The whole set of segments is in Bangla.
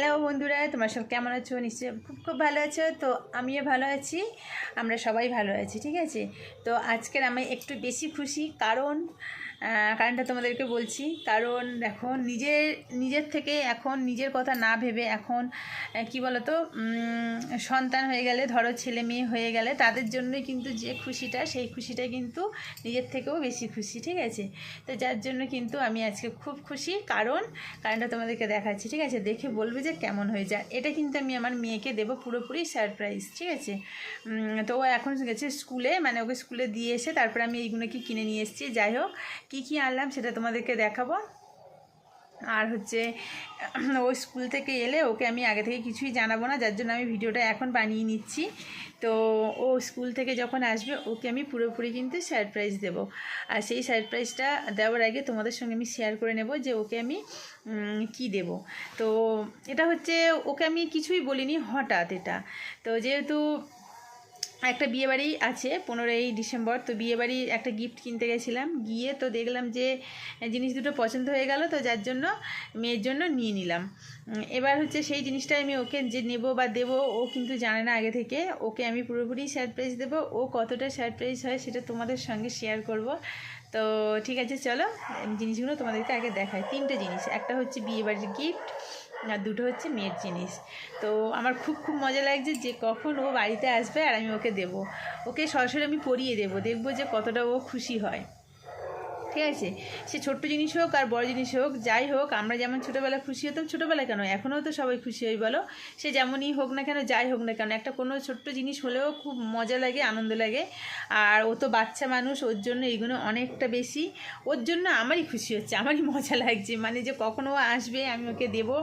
হ্যালো বন্ধুরা, তোমার সব কেমন আছো? নিশ্চয়ই খুব খুব ভালো আছো। তো আমিও ভালো আছি, আমরা সবাই ভালো আছি, ঠিক আছে? তো আজকের আমি একটু বেশি খুশি, কারণ কারণটা তোমাদেরকে বলছি। কারণ দেখো, নিজের নিজের থেকে এখন নিজের কথা না ভেবে এখন কি বলতো সন্তান হয়ে গেলে, ধরো ছেলে মেয়ে হয়ে গেলে, তাদের জন্যই কিন্তু যে খুশিটা, সেই খুশিটা কিন্তু নিজের থেকেও বেশি খুশি, ঠিক আছে? তো যার জন্য কিন্তু আমি আজকে খুব খুশি। কারণ কারণটা তোমাদেরকে দেখাচ্ছি, ঠিক আছে? দেখে বলবে যে কেমন হয়ে যায়। এটা কিন্তু আমি আমার মেয়েকে দেবো পুরোপুরি সারপ্রাইজ ঠিক আছে? তো ও এখন গেছে স্কুলে মানে ওকে স্কুলে দিয়ে এসে তারপরে আমি এইগুলো কি কিনে নিয়ে এসেছি। যাই হোক কী কী আনলাম সেটা তোমাদেরকে দেখাবো। আর হচ্ছে ও স্কুল থেকে এলে ওকে আমি আগে থেকে কিছুই জানাব না, যার জন্য আমি ভিডিওটা এখন বানিয়ে নিচ্ছি। তো ও স্কুল থেকে যখন আসবে, ওকে আমি পুরোপুরি কিন্তু সারপ্রাইজ দেব। আর সেই সারপ্রাইজটা দেওয়ার আগে তোমাদের সঙ্গে আমি শেয়ার করে নেব যে ওকে আমি কি দেব। তো এটা হচ্ছে, ওকে আমি কিছুই বলিনি হঠাৎ এটা। তো যেহেতু একটা বিয়েবাড়ি আছে পনেরোই ডিসেম্বর, তো বিয়েবাড়ির একটা গিফট কিনতে গেছিলাম। গিয়ে তো দেখলাম যে, জিনিস দুটো পছন্দ হয়ে গেল, তো যার জন্য মেয়ের জন্য নিয়ে নিলাম। এবার হচ্ছে সেই জিনিসটা আমি ওকে যে নেব বা দেবো, ও কিন্তু জানে না আগে থেকে। ওকে আমি পুরোপুরি সারপ্রাইজ দেবো। ও কতটা সারপ্রাইজ হয় সেটা তোমাদের সঙ্গে শেয়ার করব। তো ঠিক আছে, চলো জিনিসগুলো তোমাদেরকে আগে দেখাই। তিনটে জিনিস। একটা হচ্ছে বিয়েবাড়ির গিফট আর দুটো হচ্ছে মেয়ের জিনিস। তো আমার খুব খুব মজা লাগছে যে কখন ও বাড়িতে আসবে আর আমি ওকে দেবো। ওকে সরাসরি আমি পরিয়ে দেবো, দেখব যে কতটা ও খুশি হয়। ঠিক আছে? সে ছোট্ট জিনিস হোক আর বড় জিনিস হোক, যাই হোক, আমরা যেমন ছোটোবেলায় খুশি হতাম, ছোটোবেলায় কেন? এখনও তো সবাই খুশি হই বলো? সে যেমনই হোক না কেন, যাই হোক না কেন, একটা কোনো ছোট্ট জিনিস হলেও খুব মজা লাগে, আনন্দ লাগে। আর ও তো বাচ্চা মানুষ, ওর জন্য এইগুলো অনেকটা বেশি। ওর জন্য আমারই খুশি হচ্ছে, আমারই মজা লাগছে। মানে যে কখনো ও আসবে, আমি ওকে দেবো।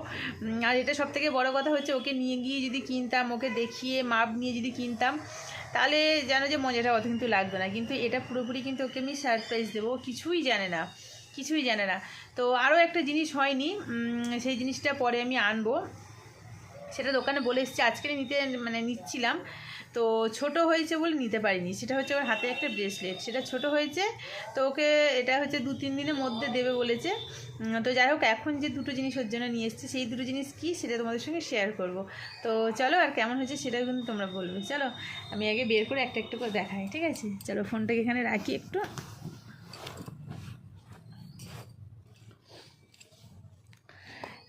আর এটা সব থেকে বড়ো কথা হচ্ছে, ওকে নিয়ে গিয়ে যদি কিনতাম, ওকে দেখিয়ে, মাপ নিয়ে যদি কিনতাম তাহলে যেন যে মজাটা অত কিন্তু লাগবে না। কিন্তু এটা পুরোপুরি কিন্তু ওকে আমি সারপ্রাইজ দেবো। কিছুই জানে না। কিছুই জানে না। তো আরও একটা জিনিস হয়নি। সেই জিনিসটা পরে আমি আনব। সেটা দোকানে বলে এসেছি। আজকে নিতে মানে নিচ্ছিলাম। তো ছোট হয়েছে বলে নিতে পারিনি। সেটা হচ্ছে ওর হাতে একটা ব্রেসলেট সেটা ছোট হয়েছে, তো ওকে এটা হচ্ছে দু তিন দিনের মধ্যে দেবে বলেছে। তো যাই হোক, এখন যে দুটো জিনিস ওর জন্য নিয়ে এসেছে, সেই দুটো জিনিস কী সেটা তোমাদের সঙ্গে শেয়ার করব। তো চলো, আর কেমন হয়েছে সেটাও কিন্তু তোমরা বলবে। চলো, আমি আগে বের করে একটা একটু করে দেখাই, ঠিক আছে? চলো, ফোনটাকে এখানে রাখি একটু।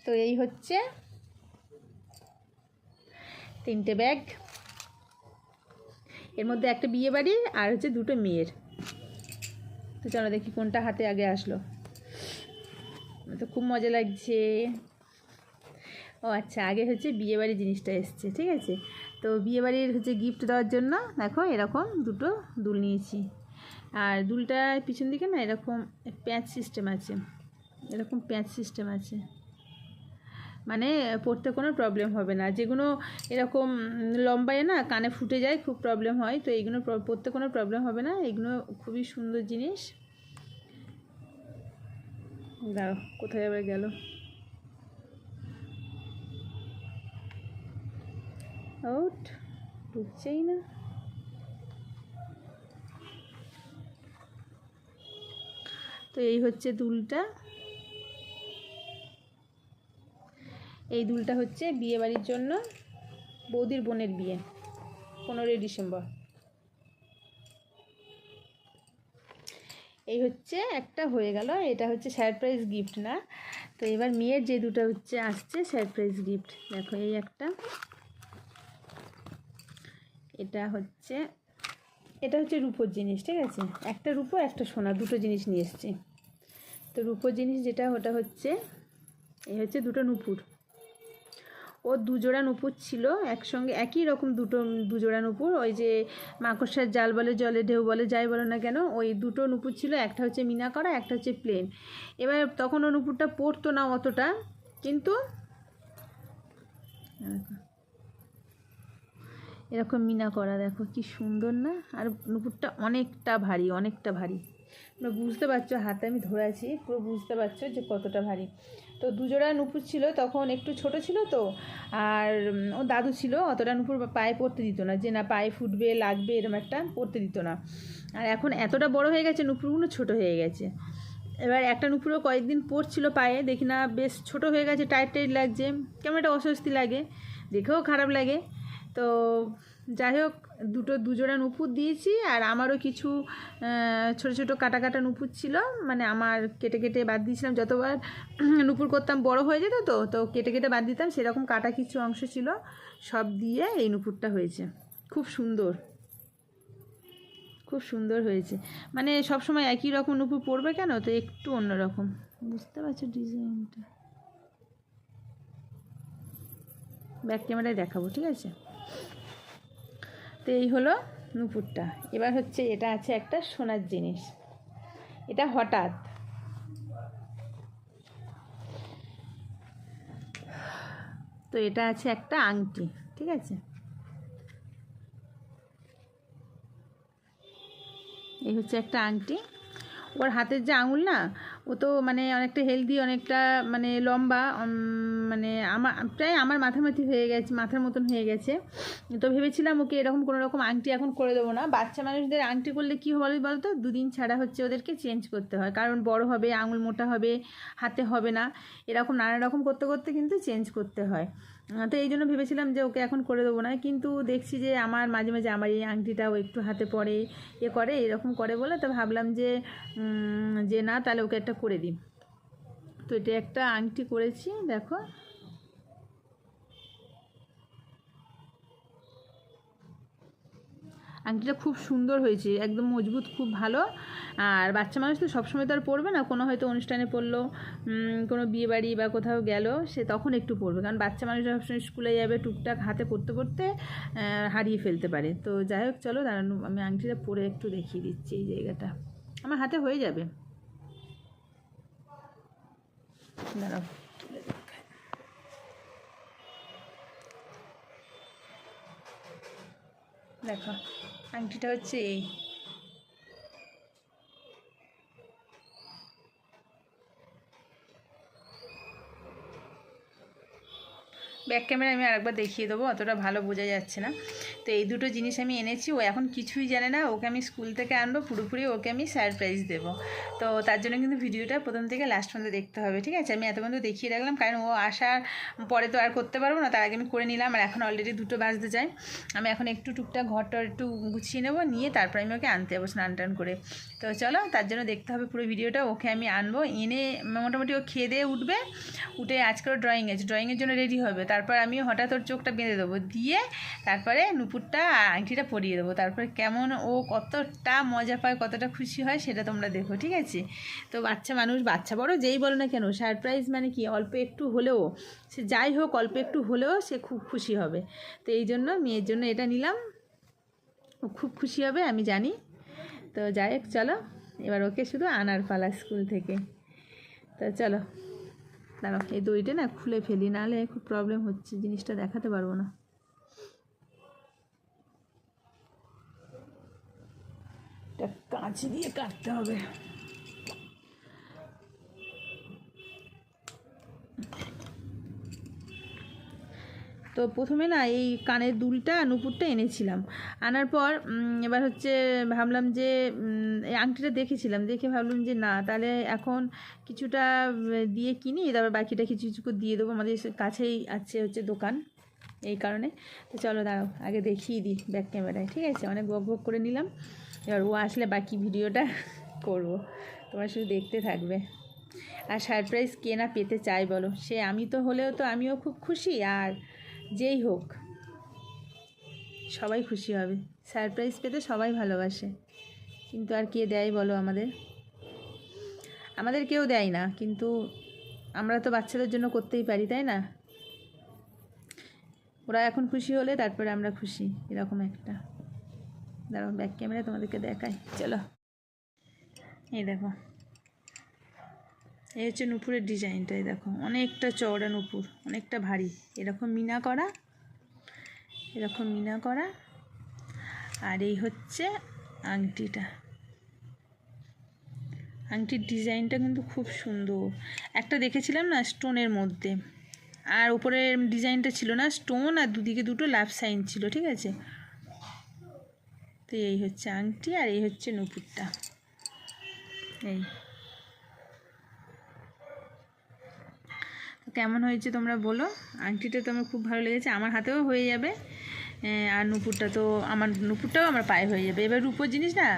তো এই হচ্ছে তিনটে ব্যাগ। এর মধ্যে একটা বিয়ে বাড়ি আর হচ্ছে দুটো মেয়ের। তো চলো দেখি কোনটা হাতে আগে আসলো। তো খুব মজা লাগছে। ও আচ্ছা আগে হচ্ছে বিয়েবাড়ি জিনিসটা এসছে, ঠিক আছে? তো বিয়েবাড়ির হচ্ছে গিফট দেওয়ার জন্য দেখো এরকম দুটো দুল নিয়েছি। আর দুলটার পিছন দিকে না এরকম প্যাঁচ সিস্টেম আছে। এরকম প্যাঁচ সিস্টেম আছে। মানে পড়তে কোনো প্রবলেম হবে না। যেগুলো এরকম লম্বায় না, কানে ফুটে যায়, খুব প্রবলেম হয়। তো এইগুলো পড়তে কোনো প্রবলেম হবে না। এগুলো খুবই সুন্দর জিনিস। দাও কোথায় আবার গেল? আউট ঢুকছেই না। তো এই হচ্ছে দুলটা। এই দুলটা হচ্ছে বিয়ে বাড়ির জন্য বৌদির বোনের বিয়ে, পনেরোই ডিসেম্বর। এই হচ্ছে একটা হয়ে গেল, এটা হচ্ছে সারপ্রাইজ গিফট না। তো এবার মেয়ের যে দুটো হচ্ছে আসছে সারপ্রাইজ গিফট দেখো এই একটা। এটা হচ্ছে এটা হচ্ছে রূপোর জিনিস, ঠিক আছে? একটা রূপো, একটা সোনা, দুটো জিনিস নিয়ে এসছি। তো রূপোর জিনিস যেটা, ওটা হচ্ছে, এই হচ্ছে দুটো নুপুর। ও দুজোড়া নুপুর ছিল, একসঙ্গে একই রকম দুটো দুজোড়া নুপুর, ওই যে মাকড়সার জাল বলে, জলে ঢেউ বলে, যাই বলো না কেন, ওই দুটো নুপুর ছিল, একটা হচ্ছে মিনা করা একটা হচ্ছে প্লেন। এবার তখন ও নুপুরটা পড়তো না অতটা, কিন্তু এরকম মিনা করা দেখো কি সুন্দর না? আর নুপুরটা অনেকটা ভারী অনেকটা ভারী। তোমরা বুঝতে পারছ, হাতে আমি ধরেছি, পুরো বুঝতে পারছ যে কতটা ভারী। তো দুজোড়া নুপুর ছিল, তখন একটু ছোট ছিল তো, আর ও দাদু ছিল, অতটা নুপুর পায়ে পড়তে দিত না, যে না পায়ে ফুটবে, লাগবে এরকম একটা পড়তে দিত না। আর এখন এতটা বড় হয়ে গেছে, নুপুরগুলো ছোট হয়ে গেছে। এবার একটা নুপুরও কয়েকদিন পড়ছিল পায়ে, দেখি না বেশ ছোট হয়ে গেছে, টাইট টাইট লাগছে, কেমন একটা অস্বস্তি লাগে, দেখেও খারাপ লাগে। তো যাই হোক দুটো দুজোড়া নুপুর দিয়েছি আর আমারও কিছু ছোট ছোট কাটা কাটা নুপুর ছিল। মানে আমার কেটে কেটে বাদ দিয়েছিলাম, যতবার নুপুর করতাম বড় হয়ে যেত তো তো কেটে কেটে বাদ দিতাম। সেরকম কাটা কিছু অংশ ছিল, সব দিয়ে এই নুপুরটা হয়েছে। খুব সুন্দর। খুব সুন্দর হয়েছে। মানে সব সময় একই রকম নুপুর পড়বে কেন? তো একটু অন্যরকম। বুঝতে পারছ ডিজাইনটা? ব্যাক ক্যামেরায় দেখাবো, ঠিক আছে? তো এই হলো নুপুরটা। এবার হচ্ছে এটা আছে একটা সোনার জিনিস। এটা হঠাৎ। তো এটা আছে একটা আংটি, ঠিক আছে? এই হচ্ছে একটা আংটি। ওর হাতের যে আঙুল না, ও তো মানে অনেকটা হেলদি অনেকটা মানে লম্বা মানে আমার প্রায় আমার মাথামাথি হয়ে গেছে, মাথার মতন হয়ে গেছে। তো ভেবেছিলাম ওকে এরকম কোনো রকম আংটি এখন করে দেবো না। বাচ্চা মানুষদের আংটি করলে কী হবে বলতো? দুদিন ছাড়া হচ্ছে ওদেরকে চেঞ্জ করতে হয়। কারণ বড় হবে, আঙুল মোটা হবে, হাতে হবে না। এরকম নানা রকম করতে করতে কিন্তু চেঞ্জ করতে হয়। তো এই জন্য ভেবেছিলাম যে ওকে এখন করে দেবো না। কিন্তু দেখছি যে আমার মাঝে মাঝে আমার এই আংটিটাও একটু হাতে পড়ে এ করে, এরকম করে বলে, তো ভাবলাম যে যে না, তাহলে ওকে একটা করে দিই। তো এটা একটা আংটি করেছি, দেখো। আংটিটা খুব সুন্দর হয়েছে, একদম মজবুত, খুব ভালো। আর বাচ্চা মানুষ তো সবসময় তো আর পরবে না, কোনো হয়তো অনুষ্ঠানে পড়ল কোনো বিয়েবাড়ি বা কোথাও গেল, সে তখন একটু পরবে। কারণ বাচ্চা মানুষ সবসময় স্কুলে যাবে টুকটাক হাতে পড়তে পড়তে হারিয়ে ফেলতে পারে। তো যাই হোক, চলো দাঁড়ানো, আমি আংটিটা পরে একটু দেখিয়ে দিচ্ছি এই জায়গাটা। আমার হাতে হয়ে যাবে। দাঁড়াও। দেখো। আংটিটা হচ্ছে এই। ব্যাক ক্যামেরা আমি আরেকবার দেখিয়ে দেবো, অতটা ভালো বোঝা যাচ্ছে না। তো এই দুটো জিনিস আমি এনেছি, ও এখন কিছুই জানে না, ওকে আমি স্কুল থেকে আনব, পুরোপুরি ওকে আমি সারপ্রাইজ দেবো। তো তার জন্য কিন্তু ভিডিওটা প্রথম থেকে লাস্ট পর্যন্ত দেখতে হবে, ঠিক আছে? আমি এত পর্যন্ত দেখিয়ে রাখলাম, কারণ ও আসার পরে তো আর করতে পারব না, তার আগে আমি করে নিলাম, আর এখন অলরেডি দুটো বাজতে যায়। আমি এখন একটু টুকটাক ঘরটা একটু গুছিয়ে নেব, নিয়ে তারপর আমি ওকে আনতে যাব স্নান টান করে। তো চলো, তার জন্য দেখতে হবে পুরো ভিডিওটা, ওকে আমি আনব, এনে মোটামুটি ও খেয়ে দিয়ে উঠবে, উঠে আজকেও ড্রয়িং আছে ড্রয়িংয়ের জন্য রেডি হবে। তারপর আমি হঠাৎ ওর চোখটা বেঁধে দেবো, দিয়ে তারপরে নুপুরটা আংটিটা পরিয়ে দেবো। তারপরে কেমন ও কতটা মজা পায়, কতটা খুশি হয়, সেটা তোমরা দেখো, ঠিক আছে? তো বাচ্চা মানুষ, বাচ্চা বড় যেই বলো না কেন সারপ্রাইজ মানে কি, অল্প একটু হলেও, সে যাই হোক, অল্প একটু হলেও সে খুব খুশি হবে। তো এই জন্য মেয়ের জন্য এটা নিলাম। ও খুব খুশি হবে, আমি জানি। তো যাই হোক, চলো। এবার ওকে শুধু আনার পালা স্কুল থেকে। তো চলো। দাঁড়াও, এই দইটা না খুলে ফেলি, নাহলে খুব প্রবলেম হচ্ছে, জিনিসটা দেখাতে পারব না। এটা কাঁচি দিয়ে কাটতে হবে। তো প্রথমে না এই কানের দুলটা, নুপুরটা এনেছিলাম। আনার পর এবার হচ্ছে ভাবলাম যে এই আংটিটা দেখেছিলাম, দেখে ভাবলাম যে না, তাহলে এখন কিছুটা দিয়ে কিনি, তারপর বাকিটা কিছু কিছু করে দিয়ে দেবো। আমাদের কাছেই আছে হচ্ছে দোকান এই কারণে। তো চলো দাঁড়াও, আগে দেখিয়ে দিই ব্যাক ক্যামেরায়, ঠিক আছে? অনেক বক বক করে নিলাম। এবার ও আসলে বাকি ভিডিওটা করব। তোমরা শুধু দেখতে থাকবে। আর সারপ্রাইজ কে না পেতে চাই বলো? সে আমি তো হলেও তো আমিও খুব খুশি, আর যেই হোক, সবাই খুশি হবে। সারপ্রাইজ পেতে সবাই ভালোবাসে। কিন্তু আর কে দেয় বলো আমাদের? আমাদের কেউ দেয় না, কিন্তু আমরা তো বাচ্চাদের জন্য করতেই পারি, তাই না? ওরা এখন খুশি হলে তারপরে আমরা খুশি, এরকম একটা। দাঁড়াও ব্যাক ক্যামেরা তোমাদেরকে দেখাই। চলো। এই দেখো। এই হচ্ছে নুপুরের ডিজাইনটা এই দেখো। অনেকটা চওড়া নুপুর, অনেকটা ভারী। এরকম মিনা করা, এরকম মিনা করা। আর এই হচ্ছে আংটিটা। আংটির ডিজাইনটা কিন্তু খুব সুন্দর। একটা দেখেছিলাম না, স্টোনের মধ্যে। আর উপরের ডিজাইনটা ছিল না, স্টোন আর দুদিকে দুটো লাভ সাইন ছিল, ঠিক আছে? তো এই হচ্ছে আংটি আর এই হচ্ছে নুপুরটা। এই। কেমন হয়েছে তোমরা বলো? আংটিটা তো আমার খুব ভালো লেগেছে, আমার হাতেও হয়ে যাবে। আর নুপুরটা তো আমার, নুপুরটাও আমার পায়ে হয়ে যাবে। এবার রূপোর জিনিস না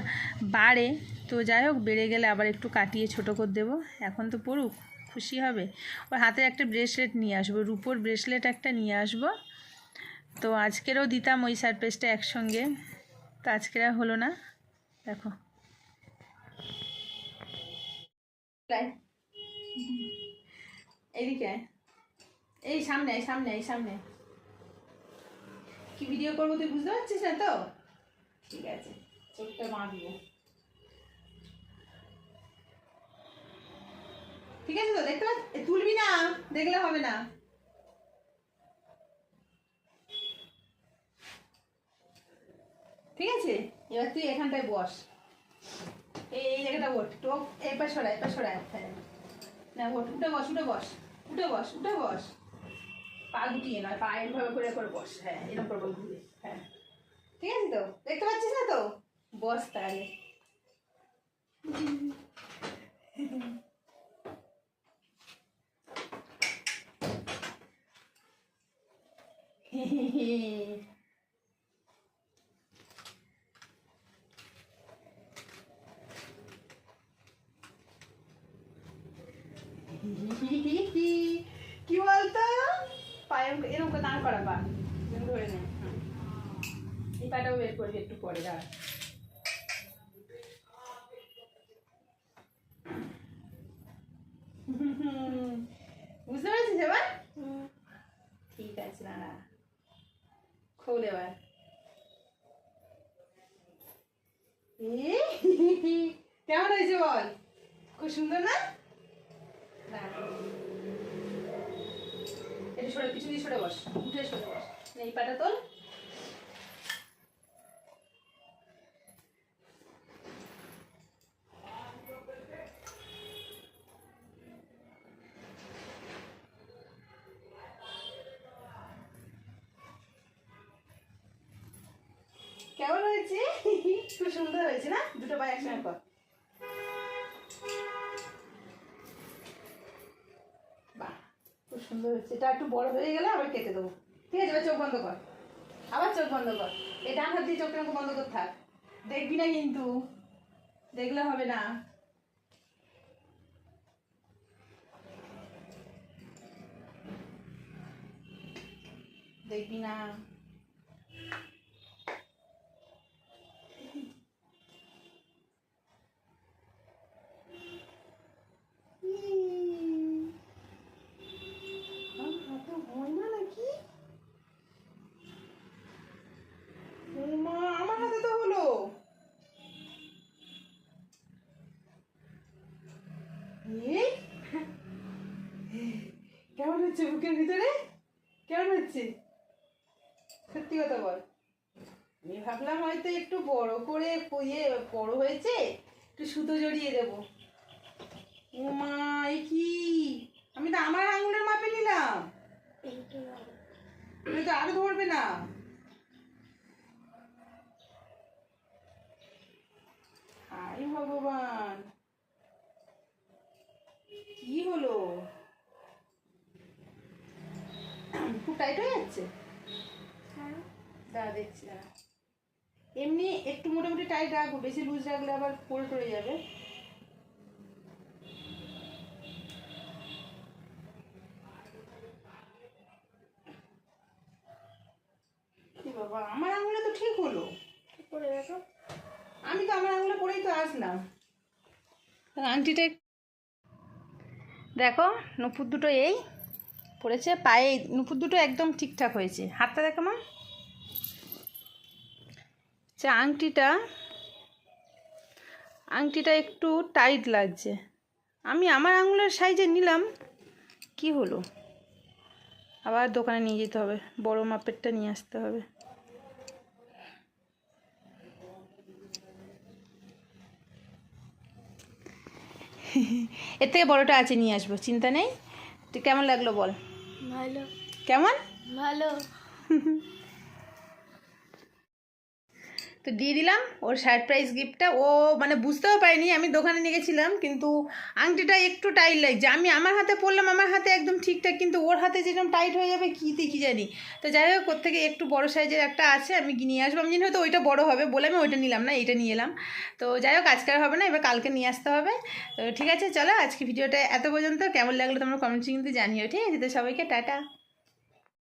বাড়ে, তো যাই হোক, বেড়ে গেলে আবার একটু কাটিয়ে ছোট করে দেবো। এখন তো পড়ুক, খুশি হবে। ওর হাতে একটা ব্রেসলেট নিয়ে আসব, রূপোর ব্রেসলেট একটা নিয়ে আসব। তো আজকেরও দিতাম ওই সারপ্রাইজটা একসঙ্গে, তো আজকের আর হলো না। দেখো। এইদিকে। আয়। এই সামনে আয়, সামনে এই সামনে। কি ভিডিও করব তুই বুঝতে পারছিস না তো? ঠিক আছে চোখটা বাঁধবো ঠিক আছে তো দেখতে পাচ্ছ তুলবি না দেখলে হবে না। ঠিক আছে এবার তুই এখানটায় বস। এই এই জায়গাটা ওঠ টোক এবার সরা এবার সরা হ্যাঁ। না ওঠ উঠে বস উঠে বস। উঠে বস উঠে বস। পা গুটিয়ে নয়, পা এরভাবে করে করে বস। হ্যাঁ এরকম করে ঘুরে হ্যাঁ। ঠিক আছে তো? দেখতে পাচ্ছিস না তো? বস তাহলে। বলতো পায়ে এরকম- করে দাঁড় করা পা ধরে নে এই পাটাও বের করবি একটু পরে দাঁড়া। বুঝতে পেরেছিস এবার? ঠিক আছে দাঁড়া। খোল এবার। এ, কেমন হয়েছে বল? খুব সুন্দর না? দাঁড়া। সরে পিছন দিয়ে সরে বস উঠে সরে বস। এই পাটা তোল কেমন হয়েছে খুব সুন্দর হয়েছে না দুটো পায়ে একসঙ্গে কর বাহ খুব সুন্দর হচ্ছে। এটা একটু বড় হয়ে গেলে আবার কেটে দেবো। ঠিক আছে চোখ বন্ধ কর। আবার চোখ বন্ধ কর। এই ডান হাত দিয়ে চোখটা বন্ধ কর থাক। দেখবি না কিন্তু। দেখলে হবে না। দেখবি না আমার হাতে হয় না নাকি ও মা আমার হাতে তো হলো এই? কেমন হচ্ছে বুকের ভিতরে? কেমন হচ্ছে? সত্যি কথা বল। আমি ভাবলাম হয়তো একটু বড় করে ইয়ে বড় হয়েছে, একটু সুতো জড়িয়ে দেবো। ও মা কি? আমি তো আমার আঙুলের মাপে নিলাম। তুমি তো আরও ধরবে না। হাই ভগবান, কি হলো? খুব টাইট হয়ে। যাচ্ছে দাঁড়া দেখছি দাঁড়া। এমনি একটু মোটামুটি টাইট রাখব বেশি লুজ রাখলে আবার পড়ে টরে যাবে। কি বাবা আমার আঙুলে তো ঠিক হলো। আমি তো আমার আঙুলে পরেই তো আসলাম। আংটিটা দেখো নুপুর দুটো এই। পড়েছে, পায়ে নুপুর দুটো একদম ঠিকঠাক হয়েছে। হাতটা দেখো মা। আচ্ছা আংটিটা আংটিটা একটু টাইট লাগছে। আমি আমার আঙুলের সাইজে নিলাম, কি হলো? আবার দোকানে নিয়ে যেতে হবে, বড় মাপেরটা নিয়ে আসতে হবে। এর থেকে বড়টা আছে, নিয়ে আসব, চিন্তা নেই। কেমন লাগল বল? ভালো। কেমন? ভালো। তো দিয়ে দিলাম ওর সারপ্রাইজ গিফটটা ও মানে বুঝতেও পারিনি, আমি দোকানে নিয়ে গেছিলাম, কিন্তু আংটিটা একটু টাইট লাগছে। আমি আমার হাতে পরলাম, আমার হাতে একদম ঠিকঠাক, কিন্তু ওর হাতে যেরকম টাইট হয়ে যাবে, কী জানি। তো যাই হোক, ওর থেকে একটু বড় সাইজের একটা আছে, আমি নিয়ে আসব। আমি জানি হয়তো ওইটা বড় হবে বলে আমি ওইটা নিলাম না এটা নিয়ে এলাম। তো যাই হোক, আজকে আর হবে না, এবার কালকে নিয়ে আসতে হবে। তো ঠিক আছে, চলো আজকে ভিডিওটা এত পর্যন্ত। কেমন লাগল তোমরা কমেন্টসে কিন্তু জানিও, ঠিক আছে? তো সবাইকে টাটা।